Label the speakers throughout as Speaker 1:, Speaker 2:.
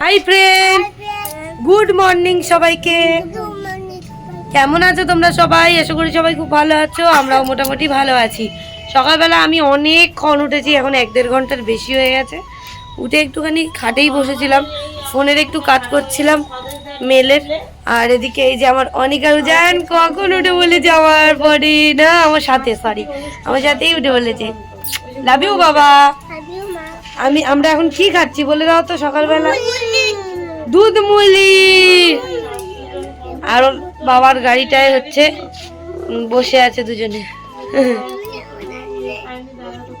Speaker 1: Hi friend good morning সবাইকে। কেমন আছো তোমরা সবাই? আশা করি সবাই খুব ভালো আছো আমরাও মোটামুটি ভালো আছি। সকালবেলা আমি অনেকক্ষণ উঠেছি এখন এক দেড় ঘণ্টার বেশি হয়ে গেছে। উঠে একটুখানি খাটেই বসেছিলাম ফোনের একটু কাজ করছিলাম মেলের। আর এদিকে এই যে আমার অনিকা উজান কখন উঠে বলেছে আমার পরে না আমার সাথে সরি আমার সাথেই উঠে বলেছে। লাভ ইউ বাবা। আমি, আমরা এখন কি খাচ্ছি বলে দাও তো সকালবেলা? দুধ মুলি। আর বাবার গাড়িটায় হচ্ছে বসে আছে দুজনে।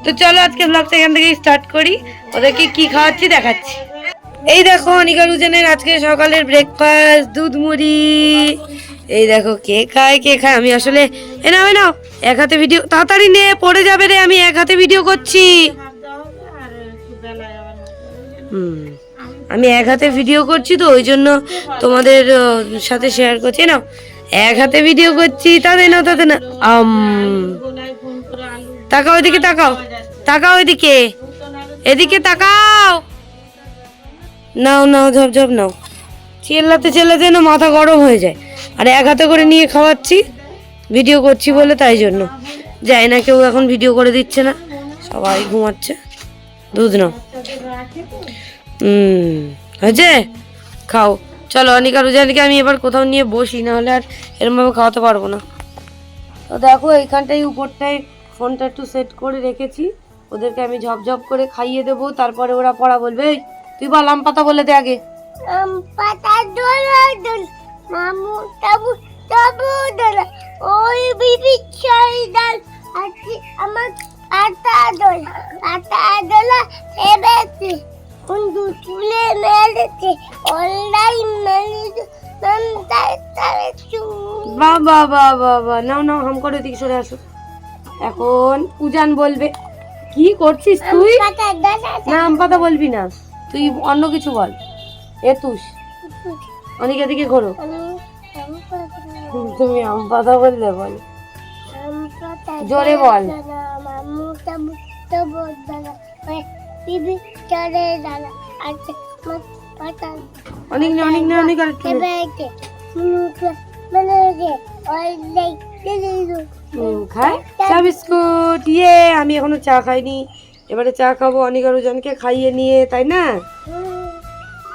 Speaker 1: তো চলো আজকে ব্লগটা এখান থেকে স্টার্ট করি। ওদেরকে কি খাওয়াচ্ছি দেখাচ্ছি। এই দেখো, অনিকা রুজেনের আজকে সকালের ব্রেকফাস্ট দুধ মুড়ি। এই দেখো, কে খায় কে খায়? আমি আসলে, এ নাও এ নাও এক হাতে ভিডিও তাড়াতাড়ি নে, পড়ে যাবে রে, আমি এক হাতে ভিডিও করছি। আমি এক হাতে ভিডিও করছি তো, ওই জন্য তোমাদের সাথে শেয়ার করছি। না এক হাতে ভিডিও করছি, তাতে না তাতে না আম, তাকাও এদিকে, তাকাও তাকাও এদিকে এদিকে তাকাও। নাও নাও, ঝপ ঝপ, নাও। চেল্লাতে চেল্লাতে না মাথা গরম হয়ে যায়। আর এক হাতে করে নিয়ে খাওয়াচ্ছি ভিডিও করছি বলে তাই জন্য। যাই না, কেউ এখন ভিডিও করে দিচ্ছে না, সবাই ঘুমাচ্ছে। দুধ নাও হুম, হয়েছে? খাও। চলো, অনিকা, রুজানিকে, আমি এবার কোথাও নিয়ে বসি না হলে আর এরমভাবে খাওয়াতে পারব না। তো দেখো, এইখানটাই উপরটায় ফোনটা একটু সেট করে রেখেছি। ওদেরকে আমি ঝপঝপ করে খাইয়ে দেবো, তারপরে ওরা পড়া বলবে তুই বল, আম পাতা বলে দে আগে।
Speaker 2: আম পাতা দোলা মামু তাবু তাবু, দোলা, ওই বিবি চাই ডাল আছি আমার পাতা দোলা পাতা দোলা এবেতে বন্ধু তুলে মেলেছে অনলাইন মেলেছে নন্দাই তারে চু
Speaker 1: বা বা বা বা বা নাও নাও হাম করে দিকে সরে আসো। এখন উজান বলবে কি করছিস তুই? না আম পাতা বলবি না। তুই অন্য কিছু বল। এ এতুস অনেক এদিকে ঘোরো। তুমি আম পাতা বললে বল। জোরে বল। বিস্কুট ইয়ে আমি এখনও চা খাইনি। এবারে চা খাব, অনেক আরোজনকে খাইয়ে নিয়ে, তাই না?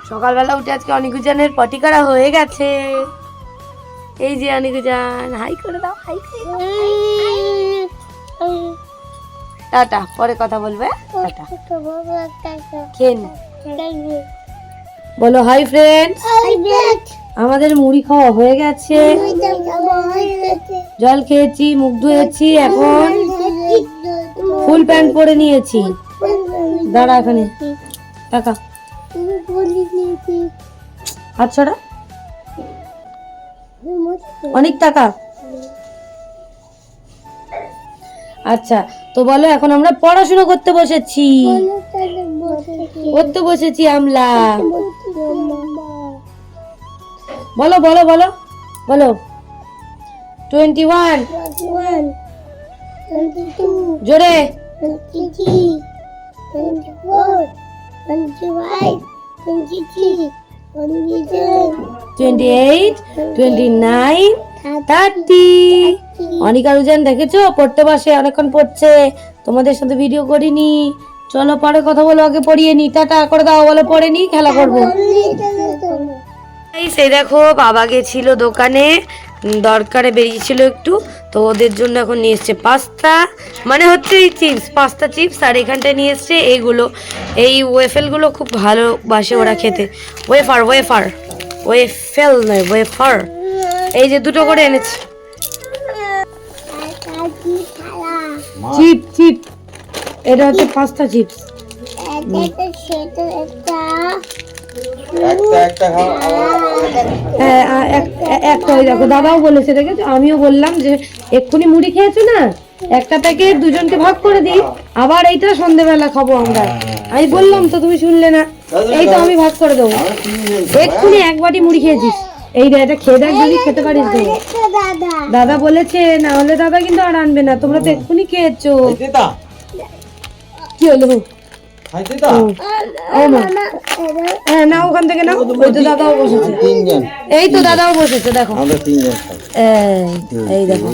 Speaker 1: সকালবেলা উঠে আজকে অনিকুজানের পটি করা হয়ে গেছে। এই যে অনিকুজান হাই করে দাও, হাই। টাটা, পরে কথা বলবে বলো হাই ফ্রেন্ডস আমাদের মুড়ি খাওয়া হয়ে গেছে। জল খেয়েছি, মুখ ধুয়েছি, এখন ফুল প্যান্ট পরে নিয়েছি। দাঁড়া এখানে, টাকা। হাত ছড়া অনেক টাকা। আচ্ছা তো বলো এখন আমরা পড়াশোনা করতে বসেছি। করতে বসেছি আমরা। বলো বলো বলো বলো। টোয়েন্টি ওয়ান জোরে। Twenty eight twenty nine thirty Anika Ruzan, দেখেছ? পড়তে বসে, অনেকক্ষণ পড়ছে। তোমাদের সাথে ভিডিও করিনি। চলো, পরে কথা বলো, আগে পড়িয়ে নি। টাটা, করে দাও, বলো, পড়ে নি, খেলা করব। সেই দেখো, বাবা গেছিল দোকানে, দরকারে বেরিয়েছিল একটু, তো ওদের জন্য এখন নিয়ে এসছে পাস্তা। মানে হচ্ছে এই চিপস, পাস্তা চিপস, আর এখানটায় নিয়ে এসছে এইগুলো এই ওয়েফেলগুলো খুব ভালোবাসে ওরা খেতে। ওয়েফার ওয়েফার ওয়েফেল নয় ওয়েফার এই যে দুটো করে এনেছি। চিপ চিপ এটা হচ্ছে পাস্তা চিপস
Speaker 3: একটা
Speaker 1: হ্যাঁ, এক- একটা ওই দেখো দাদাও বলেছে দেখেছ? আমিও বললাম যে এক্ষুনি মুড়ি খেয়েছো না? একটা প্যাকেট দুজনকে ভাগ করে দিই আবার এইটা সন্ধেবেলা খাব আমরা। আমি বললাম তো তুমি শুনলে না। এই তো আমি ভাগ করে দেবো। এক্ষুনি এক বাটি মুড়ি খেয়েছিস। এই এটা খেয়ে দেখ যদি খেতে পারিস তো।
Speaker 2: দাদা।
Speaker 1: দাদা বলেছে না হলে দাদা কিন্তু আর আনবে না তোমরা তো এক্ষুনি খেয়েছো। কি হলো? হ্যাঁ না ওখান থেকে না ওই তো দাদাও বসেছে। এই তো দাদাও বসেছে দেখো।
Speaker 3: আমরা
Speaker 1: এই এই দেখো।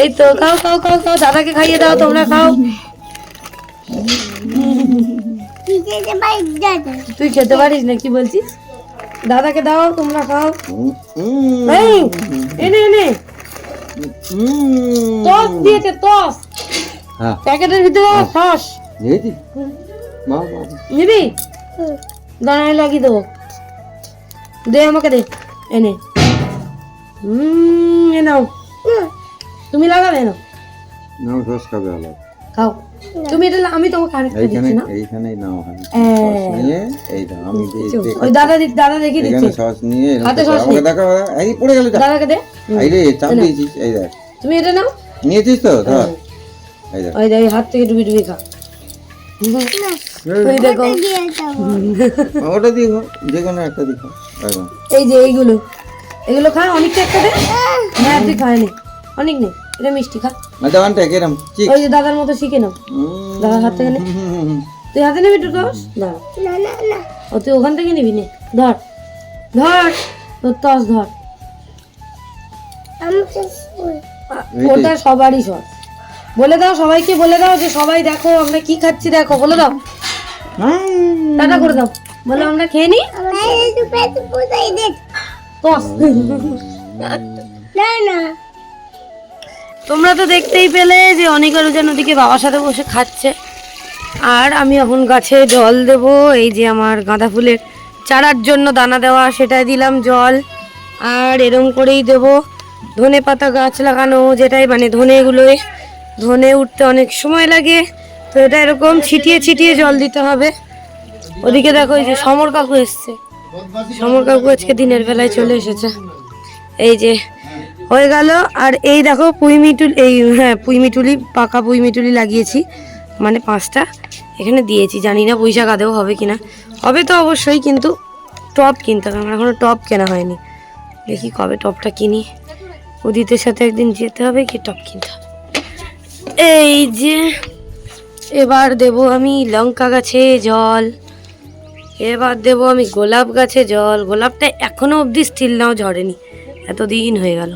Speaker 1: এই তো খাও খাও খাও খাও দাদাকে খাইয়ে দাও তোমরা খাও। তুই খেতে পারিস না কি বলছিস? দাদাকে দাও তোমরা খাও। এনে এনে। টস দিয়েছে টস
Speaker 3: হ্যাঁ।
Speaker 1: প্যাকেটের ভিতরে সস।
Speaker 3: বাহ বাহ
Speaker 1: নিবি? দাঁড়ায় লাগিয়ে দেবো। দে আমাকে দে এনে। হুম এ নাও। তুমি লাগাবে না
Speaker 3: নাও সস খাবে আলাদা
Speaker 1: খাও। তুমি এটা আমি তোমাকে আরেকটা দিচ্ছি না?
Speaker 3: এইখানেই নাও
Speaker 1: হ্যাঁ।
Speaker 3: নিয়ে এই দাও আমি
Speaker 1: ওই দাদা দি- দাদা দেখিয়ে
Speaker 3: এখানে সস নিয়ে
Speaker 1: হাতে সস
Speaker 3: আমাকে দেখো এই পড়ে গেল যা
Speaker 1: দাদাকে দে।
Speaker 3: এই রে চাপ দিয়েছিস এই দেখ।
Speaker 1: তুমি এটা নাও।
Speaker 3: নিয়েছিস তো? ধর। এই দেখ।
Speaker 1: ওই দেখ হাত থেকে ডুবি ডুবি খা। দেখো।
Speaker 3: ওটা দিয়ে খাও, যে কোনো একটা দিয়ে
Speaker 1: এই যে এইগুলো। এগুলো খা অনেকটা একটা দে। হ্যাঁ তুই খায়নি অনেক নেই এটা মিষ্টি খা।
Speaker 3: না দেওয়ানটা কেরম চিক
Speaker 1: ওই যে দাদার মতো শিখে নাও। দাদার হাত থেকে নে। তুই হাতে নিবি একটু টস? দাঁড়া।
Speaker 2: না না না।
Speaker 1: ও তুই ওখান থেকে নিবি নে। ধর। ধর। তোর টস ধর। ওটা সবারই সস বলে দাও সবাইকে বলে দাও যে সবাই দেখো আমরা কি খাচ্ছি দেখো বলে দাও। টাটা করে দাও। বলে আমরা খেয়ে নি? টস।
Speaker 2: না না।
Speaker 1: তোমরা তো দেখতেই পেলে যে অনেক যেন ওদিকে বাবার সাথে বসে খাচ্ছে। আর আমি এখন গাছে জল দেব, এই যে আমার গাঁদা ফুলের চারার জন্য দানা দেওয়া, সেটাই দিলাম জল। আর এরম করেই দেব। ধনে পাতা গাছ লাগানো, যেটাই মানে ধনেগুলোয় ধনে উঠতে অনেক সময় লাগে। তো এটা এরকম ছিটিয়ে ছিটিয়ে জল দিতে হবে। ওদিকে দেখো এই যে সমর কাকু এসছে। সমর কাকু আজকে দিনের বেলায় চলে এসেছে। এই যে হয়ে গেল। আর এই দেখো পুঁইমিটুল এই হ্যাঁ পুঁইমিটুলি পাকা পুঁইমিটুলি লাগিয়েছি মানে পাঁচটা। এখানে দিয়েছি, জানি না বৈশাখ আদেও হবে কি না হবে তো অবশ্যই, কিন্তু টপ কিনতে হবে। আমার এখনও টপ কেনা হয়নি। দেখি কবে টপটা কিনি। উদিতের সাথে একদিন যেতে হবে কি টপ কিনতে এই যে, এবার দেব আমি লঙ্কা গাছে জল। এবার দেব আমি গোলাপ গাছে জল। গোলাপটা এখনও অবধি স্টিল নাও ঝরেনি। এতদিন হয়ে গেল।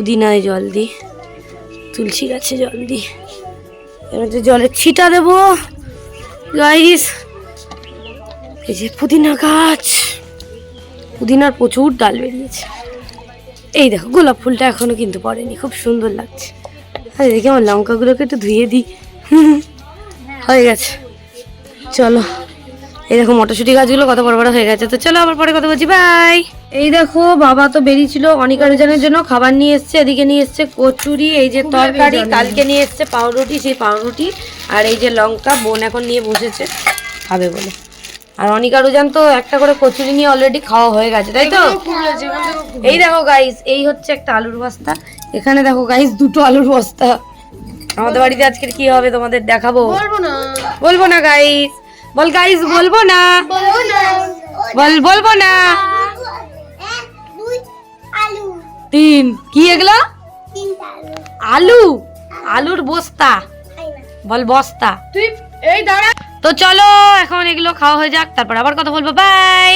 Speaker 1: পুদিনায় জল দিই, তুলসী গাছে জল দিই। এবার যে জলের ছিটা দেব, গাইস, এই যে পুদিনা গাছ। পুদিনার প্রচুর ডাল বেরিয়েছে। এই দেখো, গোলাপ ফুলটা এখনও কিন্তু পড়েনি, খুব সুন্দর লাগছে। আর দেখি, আমার লঙ্কাগুলোকে একটু ধুয়ে দিই। হয়ে গেছে। চলো। এই দেখো মটরশুঁটি গাছগুলো কত বড় বড় হয়ে গেছে। তো চলো আবার পরে কথা বলছি বাই এই দেখো বাবা তো বেরিয়েছিল অনিকা রোজানের জন্য খাবার নিয়ে এসছে এদিকে নিয়ে এসছে কচুরি এই যে তরকারি কালকে নিয়ে এসছে পাউরুটি সেই পাউরুটি আর এই যে লঙ্কা বোন এখন নিয়ে বসেছে খাবে বলে। আর অনিকা রোজান তো একটা করে কচুরি নিয়ে অলরেডি খাওয়া হয়ে গেছে তাই তো? এই দেখো গাইস এই হচ্ছে একটা আলুর বস্তা। এখানে দেখো গাইস দুটো আলুর বস্তা। আমাদের বাড়িতে আজকের কি হবে তোমাদের দেখাবো? বলব না। বলব না গাইস বল গাইস বলব না?
Speaker 2: বলব না
Speaker 1: বল বলব না? তিন। কি এগুলো?
Speaker 2: আলু।
Speaker 1: আলু আলুর বস্তা। বল বস্তা। তুই এই দাঁড়া। তো চলো এখন এগুলো খাওয়া হয়ে যাক তারপর আবার কথা বলব। বাই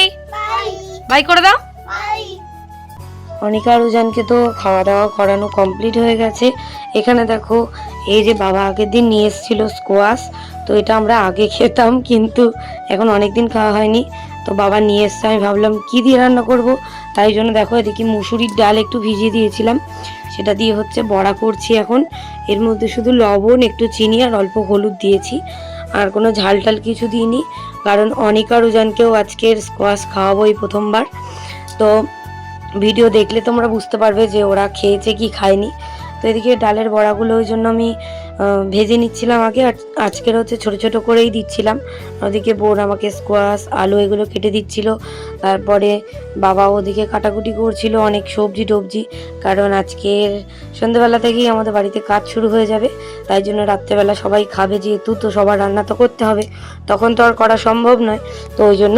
Speaker 2: বাই
Speaker 1: করে দাও। অনিকা রুজানকে তো খাওয়া দাওয়া করানো কমপ্লিট হয়ে গেছে। এখানে দেখো, এই যে বাবা আগের দিন নিয়ে এসেছিল স্কোয়াশ তো এটা আমরা আগে খেতাম, কিন্তু এখন অনেক দিন খাওয়া হয়নি। তো বাবা নিয়ে এসছে, আমি ভাবলাম, কী দিয়ে রান্না করব? তাই জন্য দেখো, এদিকে মুসুরির ডাল একটু ভিজিয়ে দিয়েছিলাম। সেটা দিয়ে হচ্ছে বড়া করছি এখন। এর মধ্যে শুধু লবণ, একটু চিনি আর অল্প হলুদ দিয়েছি। আর কোনো ঝাল টাল কিছু দিইনি, কারণ অনিকা রুজানকেও আজকের স্কোয়াশ খাওয়াবো এই প্রথমবার। তো ভিডিও দেখলে তোমরা বুঝতে পারবে যে ওরা খেয়েছে কি খায়নি। তো এদিকে ডালের বড়াগুলো ওই জন্য আমি ভেজে নিচ্ছিলাম আগে আর আজকের হচ্ছে ছোট ছোট করেই দিচ্ছিলাম। ওদিকে বোন আমাকে স্কোয়াশ আলু এগুলো কেটে দিচ্ছিল। তারপরে বাবা ওদিকে কাটাকুটি করছিল অনেক সবজি টবজি, কারণ আজকের সন্ধ্যেবেলা থেকেই আমাদের বাড়িতে কাজ শুরু হয়ে যাবে। তাই জন্য রাত্রেবেলা সবাই খাবে, যেহেতু তো সবার রান্না তো করতে হবে। তখন তো আর করা সম্ভব নয়। তো ওই জন্য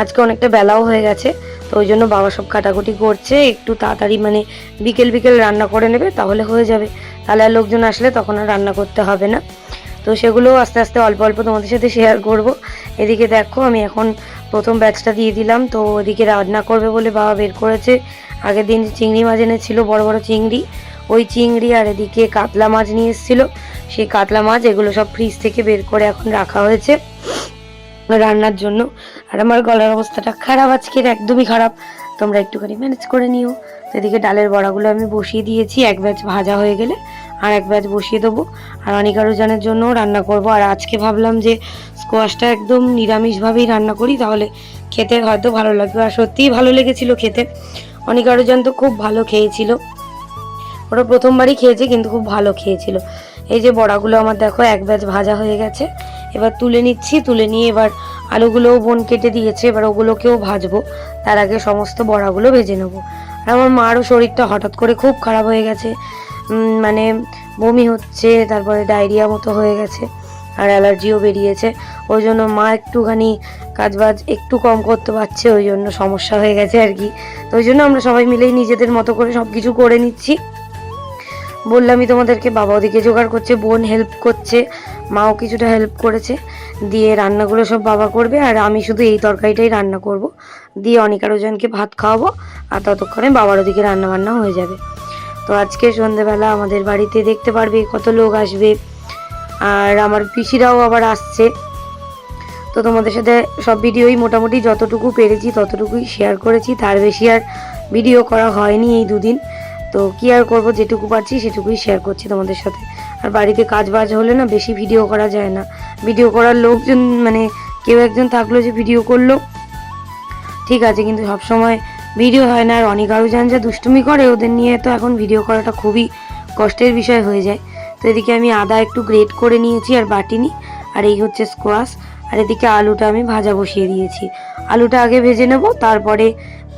Speaker 1: আজকে অনেকটা বেলাও হয়ে গেছে, তো ওই জন্য বাবা সব কাটাকুটি করছে, একটু তাড়াতাড়ি মানে বিকেল বিকেল রান্না করে নেবে, তাহলে হয়ে যাবে। তাহলে আর লোকজন আসলে তখন আর রান্না করতে হবে না। তো সেগুলোও আস্তে আস্তে অল্প অল্প তোমাদের সাথে শেয়ার করব। এদিকে দেখো, আমি এখন প্রথম ব্যাচটা দিয়ে দিলাম, তো ওদিকে রান্না করবে বলে বাবা বের করেছে। আগের দিন চিংড়ি মাছ এনেছিল, বড় বড় চিংড়ি। ওই চিংড়ি আর এদিকে কাতলা মাছ নিয়ে এসেছিল। সেই কাতলা মাছ, এগুলো সব ফ্রিজ থেকে বের করে এখন রাখা হয়েছে। রান্নার জন্য। আর আমার গলার অবস্থাটা খারাপ, আজকের একদমই খারাপ। তোমরা একটুখানি ম্যানেজ করে নিও। এদিকে ডালের বড়াগুলো আমি বসিয়ে দিয়েছি, এক ব্যাচ ভাজা হয়ে গেলে আর এক ব্যাচ বসিয়ে দেবো। আর অনিকারুজনের জন্য রান্না করব। আর আজকে ভাবলাম যে স্কোয়াশটা একদম নিরামিষভাবেই রান্না করি, তাহলে খেতে হয়তো ভালো লাগবে। আর সত্যিই ভালো লেগেছিল খেতে। অনিকারুজন তো খুব ভালো খেয়েছিল। ওরা প্রথমবারই খেয়েছে, কিন্তু খুব ভালো খেয়েছিল। এই যে বড়াগুলো আমার দেখো, এক ব্যাচ ভাজা হয়ে গেছে। এবার তুলে নিচ্ছি, তুলে নিয়ে এবার আলুগুলোও বোন কেটে দিয়েছে, এবার ওগুলোকেও ভাজবো। তার আগে সমস্ত বড়াগুলো ভেজে নেব। আর আমার মারও শরীরটা হঠাৎ করে খুব খারাপ হয়ে গেছে। মানে বমি হচ্ছে, তারপরে ডায়রিয়া মতো হয়ে গেছে, আর অ্যালার্জিও বেরিয়েছে। ওই জন্য মা একটুখানি কাজবাজ একটু কম করতে পারছে, ওই জন্য সমস্যা হয়ে গেছে আর কি। তো ওই জন্য আমরা সবাই মিলেই নিজেদের মতো করে সব কিছু করে নিচ্ছি। বললামই তোমাদেরকে, বাবা ওদিকে জোগাড় করছে, বোন হেল্প করছে। মাও কিছুটা হেল্প করেছে। দিয়ে রান্নাগুলো সব বাবা করবে, আর আমি শুধু এই তরকারিটাই রান্না করব। দিয়ে অনিকার ওজনকে ভাত খাওয়াবো, আর ততক্ষণে বাবার ওদিকে রান্না বান্না হয়ে যাবে। তো আজকে সন্ধেবেলা আমাদের বাড়িতে দেখতে পারবে কত লোক আসবে। আর আমার পিসিরাও আবার আসছে। তো তোমাদের সাথে সব ভিডিওই মোটামুটি যতটুকু পেরেছি, ততটুকুই শেয়ার করেছি। তার বেশি আর ভিডিও করা হয়নি এই দুদিন। তো কি আর করব, যেটুকু পারছি সেটুকুই শেয়ার করছি তোমাদের সাথে। আর বাড়িতে কাজ বাজ হলে না বেশি ভিডিও করা যায় না। ভিডিও করার লোকজন মানে কেউ একজন থাকল যে ভিডিও করল, ঠিক আছে, কিন্তু সব সময় ভিডিও হয় না। আর অনেক আরও যান যা দুষ্টুমি করে, ওদের নিয়ে তো এখন ভিডিও করাটা খুবই কষ্টের বিষয় হয়ে যায়। তো এদিকে আমি আদা একটু গ্রেট করে নিয়েছি আর বাটিনি, আর এই হচ্ছে স্কোয়াশ আর এদিকে আলুটা আমি ভাজা বসিয়ে দিয়েছি। আলুটা আগে ভেজে নেব, তারপরে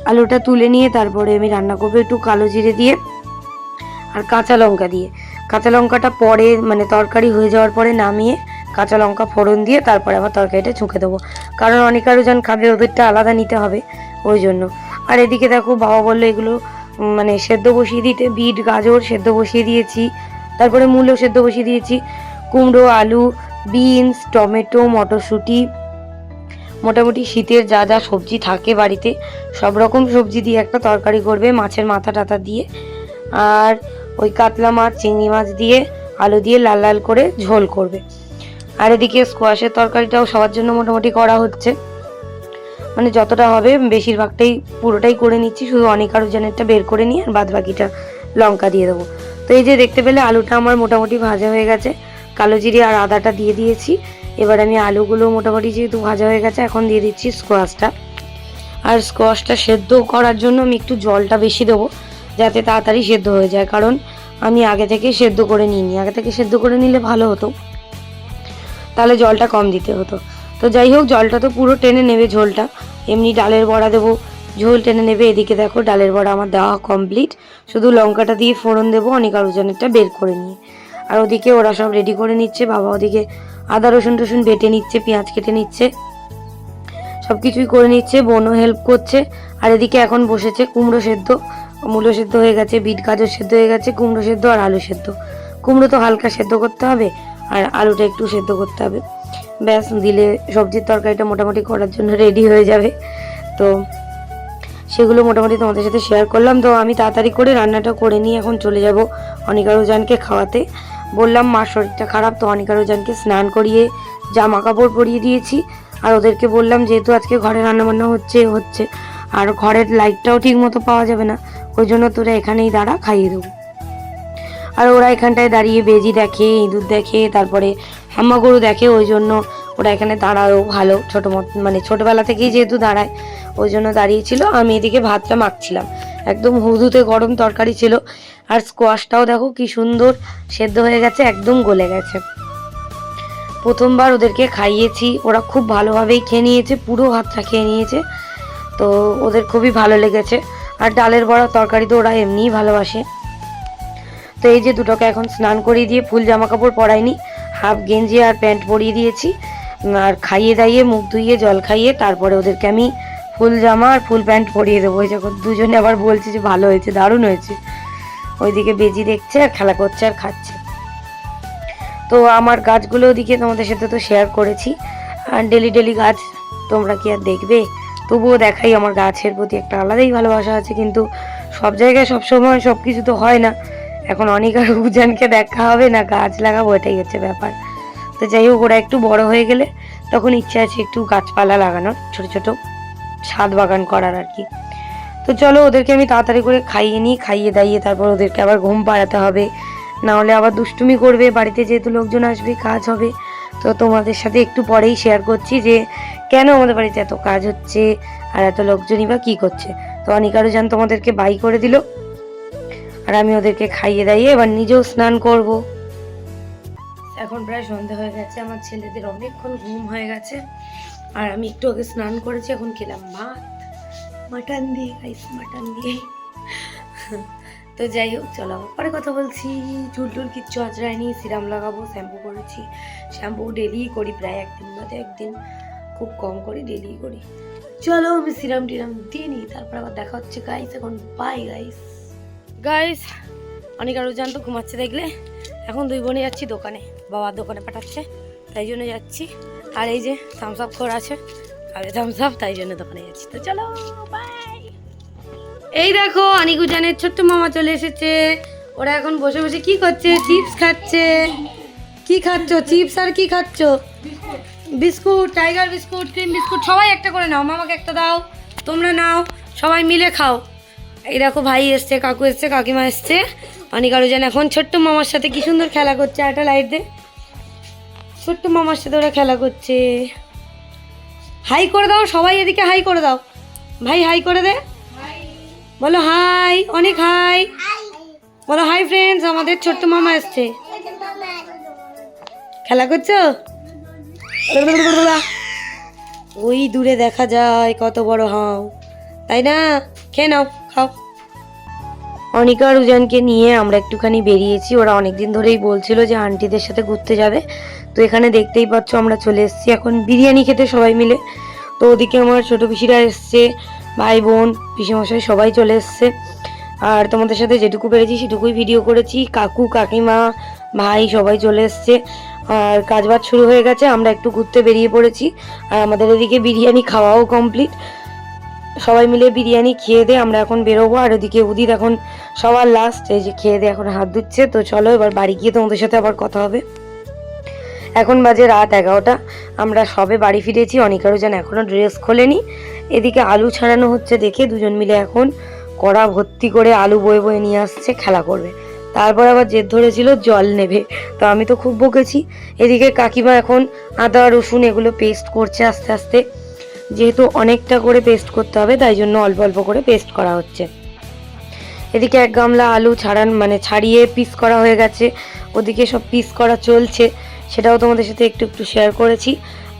Speaker 1: আলুটা তুলে নিয়ে তারপরে আমি রান্না করব একটু কালো জিরে দিয়ে আর কাঁচা লঙ্কা দিয়ে। কাঁচা লঙ্কাটা পরে মানে তরকারি হয়ে যাওয়ার পরে নামিয়ে কাঁচা লঙ্কা ফোড়ন দিয়ে তারপরে আবার তরকারিটা ছুঁকে দেবো। কারণ অনেক আরও জন খাবে, ওদেরটা আলাদা নিতে হবে ওই জন্য। আর এদিকে দেখো বাবা বলল এগুলো মানে সেদ্ধ বসিয়ে দিতে, বিট, গাজর সেদ্ধ বসিয়ে দিয়েছি। তারপরে মূলো সেদ্ধ বসিয়ে দিয়েছি। কুমড়ো, আলু, বিনস, টমেটো, মটরশুঁটি। মোটামুটি শীতের যা যা সবজি থাকে বাড়িতে, সব রকম সবজি দিয়ে একটা তরকারি করবে মাছের মাথা টাথা দিয়ে। আর ওই কাতলা মাছ, চিংড়ি মাছ দিয়ে, আলু দিয়ে লাল লাল করে ঝোল করবে। আর এদিকে স্কোয়াশের তরকারিটাও সবার জন্য মোটামুটি করা হচ্ছে। মানে যতটা হবে, বেশিরভাগটাই, পুরোটাই করে নিচ্ছি, শুধু অনেক আরও জনেরটা বের করে নিয়ে আর বাদ বাকিটা লঙ্কা দিয়ে দেবো। তো এই যে দেখতে পেলে, আলুটা আমার মোটামুটি ভাজা হয়ে গেছে। কালো জিরে আর আদাটা দিয়ে দিয়েছি। এবার আমি আলুগুলো মোটামুটি যেহেতু ভাজা হয়ে গেছে, এখন দিয়ে দিচ্ছি স্কোয়াশটা আর স্কোয়াশটা সেদ্ধ করার জন্য আমি একটু জলটা বেশি দেবো। যাতে তাড়াতাড়ি সেদ্ধ হয়ে যায়। কারণ আমি আগে থেকে সেদ্ধ করে নিইনি। আগে থেকে সেদ্ধ করে নিলে ভালো হতো। তাহলে জলটা কম দিতে হতো। তো যাই হোক, জলটা তো পুরো টেনে নেবে ঝোলটা। এমনি ডালের বড়া দেবো। ঝোল টেনে নেবে। এদিকে দেখো, ডালের বড়া আমার দেওয়া কমপ্লিট শুধু লঙ্কাটা দিয়ে ফোড়ন দেবো, অনেক আরও জনেরটা বের করে নিয়ে। আর ওদিকে ওরা সব রেডি করে নিচ্ছে। বাবা ওদিকে আদা রসুন টসুন বেটে নিচ্ছে, পেঁয়াজ কেটে নিচ্ছে। সব কিছুই করে নিচ্ছে, বোনও হেল্প করছে। আর এদিকে এখন বসেছে কুমড়ো সেদ্ধ। মূলো সেদ্ধ হয়ে গেছে, বিট, গাজর সেদ্ধ হয়ে গেছে, কুমড়ো সেদ্ধ আর আলু সেদ্ধ। কুমড়ো তো হালকা সেদ্ধ করতে হবে আর আলুটা একটু সেদ্ধ করতে হবে। ব্যাস, দিলে সবজির তরকারিটা মোটামুটি করার জন্য রেডি হয়ে যাবে। তো সেগুলো মোটামুটি তোমাদের সাথে শেয়ার করলাম। তো আমি তাড়াতাড়ি করে রান্নাটা করে নিয়ে এখন চলে যাব অনিকারুজানকে খাওয়াতে। বললাম মার শরীরটা খারাপ তো অনিকারুজানকে স্নান করিয়ে জামা কাপড় পরিয়ে দিয়েছি। আর ওদেরকে বললাম, যেহেতু আজকে ঘরে রান্নাবান্না হচ্ছে হচ্ছে। আর ঘরের লাইটটাও ঠিক মতো পাওয়া যাবে না। ওই জন্য তোরা এখানেই দাঁড়া, খাইয়ে দেবো। আর ওরা এখানটায় দাঁড়িয়ে বেজি দেখে, ইঁদুর দেখে, তারপরে হাম্মা গরু দেখে, ওই জন্য ওরা এখানে দাঁড়ায়ও ভালো। ছোটো মানে ছোটোবেলা থেকেই যেহেতু দাঁড়ায়, ওই জন্য দাঁড়িয়েছিল। আমি এদিকে ভাতটা মাখছিলাম। একদম হুদুতে গরম তরকারি ছিল। আর স্কোয়াশটাও দেখো কি সুন্দর সেদ্ধ হয়ে গেছে, একদম গলে গেছে। প্রথমবার ওদেরকে খাইয়েছি। ওরা খুব ভালোভাবেই খেয়ে নিয়েছে, পুরো ভাতটা খেয়ে নিয়েছে। তো ওদের খুবই ভালো লেগেছে। আর ডালের বড়া তরকারি তো ওরা এমনিই ভালোবাসে। তো এই যে দুটোকে এখন স্নান করিয়ে দিয়ে ফুল জামা কাপড় পরাইনি, হাফ গেঞ্জি আর প্যান্ট পরিয়ে দিয়েছি আর খাইয়ে দাইয়ে মুখ ধুইয়ে জল খাইয়ে তারপরে ওদেরকে আমি ফুল জামা আর ফুল প্যান্ট পরিয়ে দেবো। ওই যখন দুজনে আবার বলছে যে ভালো হয়েছে, দারুণ হয়েছে, ওইদিকে বেজি দেখছে আর খেলা করছে আর খাচ্ছে। তো আমার গাছগুলো ওদিকে তোমাদের সাথে তো শেয়ার করেছি, আর ডেলি ডেলি গাছ তোমরা কি আর দেখবে? তবুও দেখাই আমার গাছের প্রতি একটা আলাদাই ভালোবাসা আছে, কিন্তু সব জায়গায় সব সময় সব কিছু তো হয় না। এখন অনেক আর উজানকে দেখা হবে না, গাছ লাগাবো, এটাই হচ্ছে ব্যাপার। তো যাই হোক, ওরা একটু বড় হয়ে গেলে তখন ইচ্ছা আছে একটু গাছপালা লাগানোর, ছোট ছোট ছাদ বাগান করার আর কি। তো চলো, ওদেরকে আমি তাড়াতাড়ি করে খাইয়ে নিই, খাইয়ে দাইয়ে তারপর ওদেরকে আবার ঘুম পাড়াতে হবে। না হলে আবার দুষ্টুমি করবে, বাড়িতে যেহেতু লোকজন আসবে, কাজ হবে তো তোমাদের সাথে একটু পরেই শেয়ার করছি যে, কেন আমাদের বাড়িতে এত কাজ হচ্ছে আর এত লোকজনই বা কী করছে? তো অনিকারও যান তোমাদেরকে বাই করে দিল আর আমি ওদেরকে খাইয়ে দাইয়ে এবার নিজেও স্নান করব। এখন প্রায় সন্ধে হয়ে গেছে, আমার ছেলেদের অনেকক্ষণ ঘুম হয়ে গেছে আর আমি একটু আগে স্নান করেছি, এখন খেলাম ভাত, মাটন দিয়ে গাইস মাটন দিয়ে তো যাই হোক, চলো পরে কথা বলছি। চুল টুল কিচ্ছু আঁচড়ায়নি, সিরাম লাগাবো, শ্যাম্পু করেছি। শ্যাম্পু ডেলি করি প্রায় একদিন বাদে একদিন খুব কম করি ডেলি করি। চলো আমি সিরাম টিরাম দিয়ে নিই তারপর আবার দেখা হচ্ছে গাইস এখন বাই গাইস গাইস অনেক আরও জানতো ঘুমাচ্ছে দেখলে? এখন দুই বোনে যাচ্ছি দোকানে বাবার দোকানে পাঠাচ্ছে তাই জন্য যাচ্ছি। আর এই যে থামস আপ খোর আছে খাবে থামস আপ তাই জন্য দোকানে যাচ্ছি। তো চলো বাই এই দেখো আনিকুজানের ছোট্ট মামা চলে এসেছে। ওরা এখন বসে বসে কি করছে? চিপস খাচ্ছে। কি খাচ্ছ? চিপস আর কি খাচ্ছ? Biscuit, tiger biscuit, cream biscuit, সবাই একটা করে নাও। মামাকে একটা দাও, তোমরা নাও, সবাই মিলে খাও। এই দেখো ভাই এসছে, কাকু এসছে, কাকিমা এসছে। অনিকারু যেন এখন। ছোট্ট মামার সাথে কি সুন্দর খেলা করছে? একটা লাইট দে। ছোট্ট মামার সাথে ওরা খেলা করছে। হাই করে দাও, সবাই এদিকে হাই করে দাও। ভাই হাই করে দে। বলো হাই অনেক হাই বলো হাই ফ্রেন্ডস আমাদের ছোট্ট মামা এসছে। খেলা করছ? ওই দূরে দেখা যায়, কত বড় হাও। তাই না? খেয়ে নাও, খাও। অনিকা আর উজানকে নিয়ে আমরা একটুখানি বেরিয়েছি। ওরা অনেকদিন ধরেই বলছিল যে আন্টিদের সাথে ঘুরতে যাবে। তো এখানে দেখতেই পাচ্ছ আমরা চলে এসেছি। এখন বিরিয়ানি খেতে সবাই মিলে। তো ওদিকে আমার ছোটো পিসিরা এসছে, ভাই, বোন, পিসিমশাই সবাই চলে এসছে। আর তোমাদের সাথে যেটুকু পেরেছি সেটুকুই ভিডিও করেছি। কাকু, কাকিমা, ভাই সবাই চলে এসছে। আর কাজবাজ শুরু হয়ে গেছে, আমরা একটু ঘুরতে বেরিয়ে পড়েছি। আর আমাদের এদিকে বিরিয়ানি খাওয়াও কমপ্লিট সবাই মিলে বিরিয়ানি খেয়ে দিয়ে আমরা এখন বেরোবো। আর ওদিকে উদিত এখন সবার লাস্ট এই যে খেয়ে দিয়ে এখন হাত ধুচ্ছে। তো চলো এবার বাড়ি গিয়ে তোমাদের সাথে আবার কথা হবে। এখন বাজে রাত এগারোটা। আমরা সবে বাড়ি ফিরেছি। অনিকারও যেন এখনও ড্রেস খোলেনি। এদিকে আলু ছাড়ানো হচ্ছে দেখে দুজন মিলে এখন কড়া ভর্তি করে আলু বয়ে বয়ে নিয়ে আসছে, খেলা করবে। তারপর আবার জেদ ধরেছিল জল নেবে। তো আমি তো খুব বকেছি। এদিকে কাকিমা এখন আদা, রসুন এগুলো পেস্ট করছে আস্তে আস্তে। যেহেতু অনেকটা করে পেস্ট করতে হবে, তাই জন্য অল্প অল্প করে পেস্ট করা হচ্ছে। এদিকে এক গামলা আলু ছাড়ান মানে ছাড়িয়ে পিস করা হয়ে গেছে। ওদিকে সব পিস করা চলছে। সেটাও তোমাদের সাথে একটু একটু শেয়ার করেছি।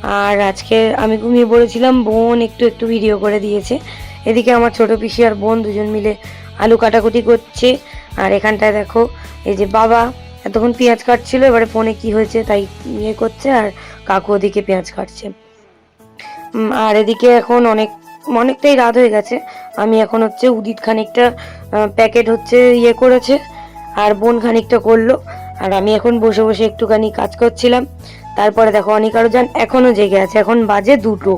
Speaker 1: আর আজকে আমি ঘুমিয়ে পড়েছিলাম, বোন একটু একটু ভিডিও করে দিয়েছে। এদিকে আমার ছোট পিসি আর বোন দুজন মিলে আলু কাটাকুটি করছে। আর এখানটায় দেখো, এই যে বাবা, এতক্ষণ পেঁয়াজ কাটছিল, এবারে ফোনে কি হয়েছে তাই ইয়ে করছে আর কাকু ওদিকে পেঁয়াজ কাটছে। আর এদিকে এখন অনেক, অনেকটাই রাত হয়ে গেছে। আমি এখন হচ্ছে উদিত খানিকটা প্যাকেট হচ্ছে ইয়ে করেছে আর বোন খানিকটা করল। আর আমি এখন বসে বসে একটুখানি কাজ করছিলাম। তারপরে দেখো অনিকারুজান এখনও জেগে আছে। এখন বাজে দুটো।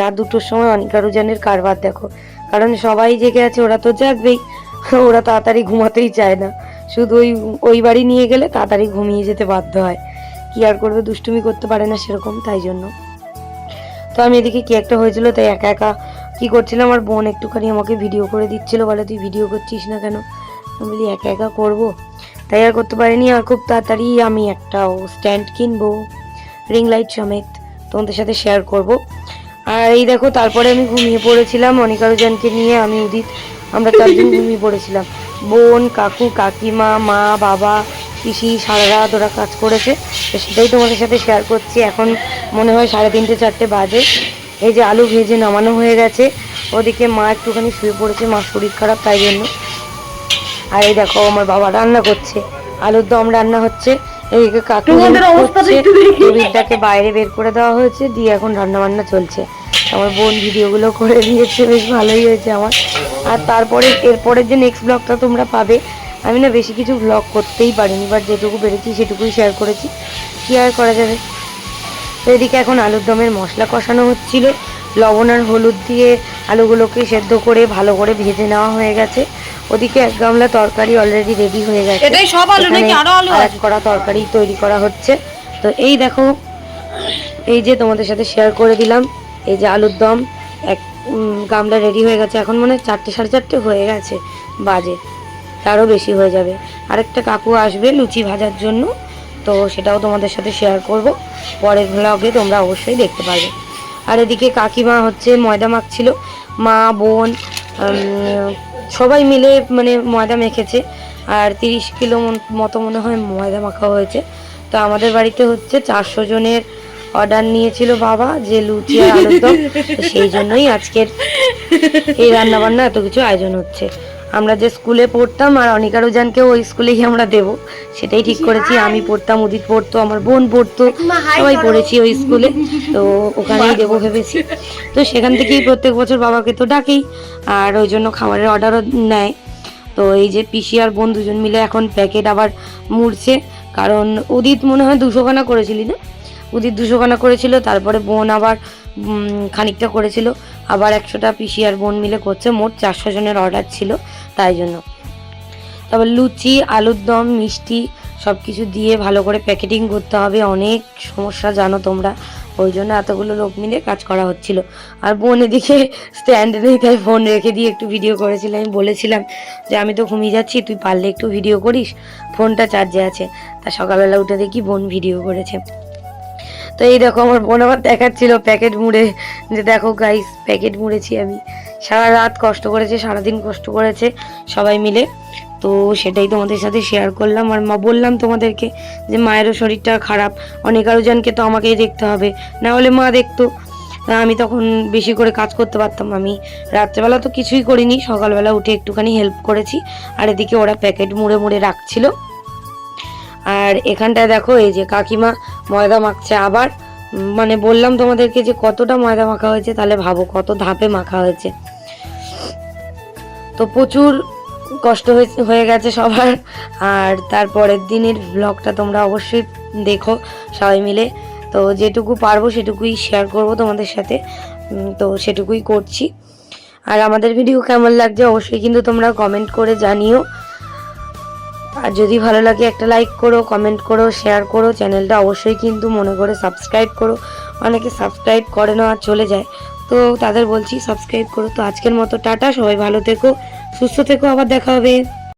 Speaker 1: রাত দুটোর সময় অনিকারুজানের কারবার দেখো। কারণ সবাই জেগে আছে, ওরা তো জাগবেই। ওরা তাড়াতাড়ি ঘুমাতেই চায় না। শুধু ওই ওই বাড়ি নিয়ে গেলে তাড়াতাড়ি ঘুমিয়ে যেতে বাধ্য হয়। কি আর করবে, দুষ্টুমি করতে পারে না সেরকম, তাই জন্য। তো আমি এদিকে কি একটা হয়েছিল, তাই একা একা কি করছিলাম আমার বোন একটুখানি আমাকে ভিডিও করে দিচ্ছিল, বলে তুই ভিডিও করছিস না কেন? আমি বলি, একা একা করব? তাই আর করতে পারিনি, আর খুব তাড়াতাড়ি আমি একটা স্ট্যান্ড কিনবো রিং লাইট সমেত তোমাদের সাথে শেয়ার করব। আর এই দেখো, তারপরে আমি ঘুমিয়ে পড়েছিলাম অনিকারুজনকে নিয়ে আমি উদিত আমরা চারজন ঘুমিয়ে পড়েছিলাম। বোন কাকু কাকিমা মা বাবা পিসি সারা রাত ওরা কাজ করেছে। তো সেটাই তোমাদের সাথে শেয়ার করছি। এখন মনে হয় সাড়ে তিনটে চারটে বাজে। এই যে আলু ভেজে নামানো হয়ে গেছে। ওদিকে মা একটুখানি শুয়ে পড়েছে। মার শরীর খারাপ তাই জন্য। আর এই দেখো আমার বাবা রান্না করছে। আলুর দম রান্না হচ্ছে। এইদিকে কাকু টেবিলটাকে বাইরে বের করে দেওয়া হয়েছে। দিয়ে এখন রান্না বান্না চলছে। আমার বোন ভিডিওগুলো করে দিয়েছে বেশ ভালোই হয়েছে আমার। আর তারপরে এরপরের যে নেক্সট ব্লগটা তোমরা পাবে আমি না বেশি কিছু ব্লগ করতেই পারিনি বাট যেটুকু পেরেছি সেটুকুই শেয়ার করেছি। কি আর করা যাবে? এদিকে এখন আলুর দমের মশলা কষানো হচ্ছিল। লবণ আর হলুদ দিয়ে আলুগুলোকে সেদ্ধ করে ভালো করে ভেজে নেওয়া হয়ে গেছে। ওদিকে এক গামলা তরকারি অলরেডি রেডি হয়ে গেছে।
Speaker 4: এটাই সব আলু নাকি আরও আলু
Speaker 1: এক কড়া তরকারি তৈরি করা হচ্ছে। তো এই দেখো এই যে তোমাদের সাথে শেয়ার করে দিলাম। এই যে আলুর দম, এক গামলা রেডি হয়ে গেছে। এখন মনে হয় চারটে, সাড়ে চারটে হয়ে গেছে, বাজে। তারও বেশি হয়ে যাবে। আরেকটা কাকু আসবে লুচি ভাজার জন্য, তো সেটাও তোমাদের সাথে শেয়ার করব। পরের ভ্লগে তোমরা অবশ্যই দেখতে পারবে। আর এদিকে কাকিমা হচ্ছে ময়দা মাখছিল। মা, বোন সবাই মিলে মানে ময়দা মেখেছে। আর তিরিশ কিলো মতো মনে হয় ময়দা মাখা হয়েছে। তো আমাদের বাড়িতে হচ্ছে চারশো জনের অর্ডার নিয়েছিল বাবা যে লুচি আর আলুর দম সেই জন্যই আজকের এই রান্না বান্না এত কিছু আয়োজন হচ্ছে। আমরা যে স্কুলে পড়তাম আর অনিকা রোজানকেও ওই স্কুলেই আমরা দেব সেটাই ঠিক করেছি। আমি পড়তাম উদিত পড়তো আমার বোন পড়তো সবাই পড়েছি ওই স্কুলে তো ওখানেই দেবো ভেবেছি। তো সেখান থেকেই প্রত্যেক বছর বাবাকে তো ডাকেই আর ওই জন্য খাবারের অর্ডারও নেয়। তো এই যে পিসি আর বোন দুজন মিলে এখন প্যাকেট আবার মুড়ছে কারণ উদিত মনে হয় দুশোখানা করেছিলি না? উদিত দুশোখানা করেছিল, তারপরে বোন আবার খানিকটা করেছিল। আবার একশোটা পিসি আর বোন মিলে করছে, মোট চারশো জনের অর্ডার ছিল তাই জন্য। তারপর লুচি, আলুর দম, মিষ্টি সব কিছু দিয়ে ভালো করে প্যাকেটিং করতে হবে, অনেক সমস্যা জানো তোমরা। ওই জন্য এতগুলো লোক মিলে কাজ করা হচ্ছিল। আর বোন এদিকে স্ট্যান্ড নেই, তাই ফোন রেখে দিয়ে একটু ভিডিও করেছিল। আমি বলেছিলাম যে, আমি তো ঘুমিয়ে যাচ্ছি, তুই পারলে একটু ভিডিও করিস? ফোনটা চার্জে আছে। তা সকালবেলা উঠে দেখি বোন ভিডিও করেছে। তো এই দেখো আমার বোন আবার দেখাচ্ছিল প্যাকেট মুড়ে, যে দেখো গাইস প্যাকেট মুড়েছি আমি। সারা রাত কষ্ট করেছে, সারাদিন কষ্ট করেছে সবাই মিলে। তো সেটাই তোমাদের সাথে শেয়ার করলাম। আর মা, বললাম তোমাদেরকে যে মায়েরও শরীরটা খারাপ। অনেক আরও জনকে তো আমাকেই দেখতে হবে। না হলে মা দেখতো। আমি তখন বেশি করে কাজ করতে পারতাম আমি। রাত্রেবেলা তো কিছুই করিনি। সকালবেলা উঠে একটুখানি হেল্প করেছি। আর এদিকে ওরা প্যাকেট মুড়ে মুড়ে রাখছিল। আর এখানটায় দেখো, এই যে কাকিমা ময়দা মাখছে। আবার মানে বললাম তোমাদেরকে যে কতটা ময়দা মাখা হয়েছে, তাহলে ভাবো কত ধাপে মাখা হয়েছে। তো প্রচুর কষ্ট হয়ে- গেছে সবার। আর তারপরের দিনের ব্লগটা তোমরা অবশ্যই দেখো সবাই মিলে। তো যেটুকু পারব সেটুকুই শেয়ার করব তোমাদের সাথে। তো সেটুকুই করছি। আর আমাদের ভিডিও কেমন লাগছে অবশ্যই কিন্তু তোমরা কমেন্ট করে জানিও। আর যদি ভালো লাগে একটা লাইক করো কমেন্ট করো শেয়ার করো চ্যানেলটা অবশ্যই কিন্তু মনে করে সাবস্ক্রাইব করো। অনেকে সাবস্ক্রাইব করে না, আর চলে যায়। তো তাদের বলছি সাবস্ক্রাইব করো। তো আজকের মতো টাটা, সবাই ভালো থেকো, সুস্থ থেকো, আবার দেখা হবে।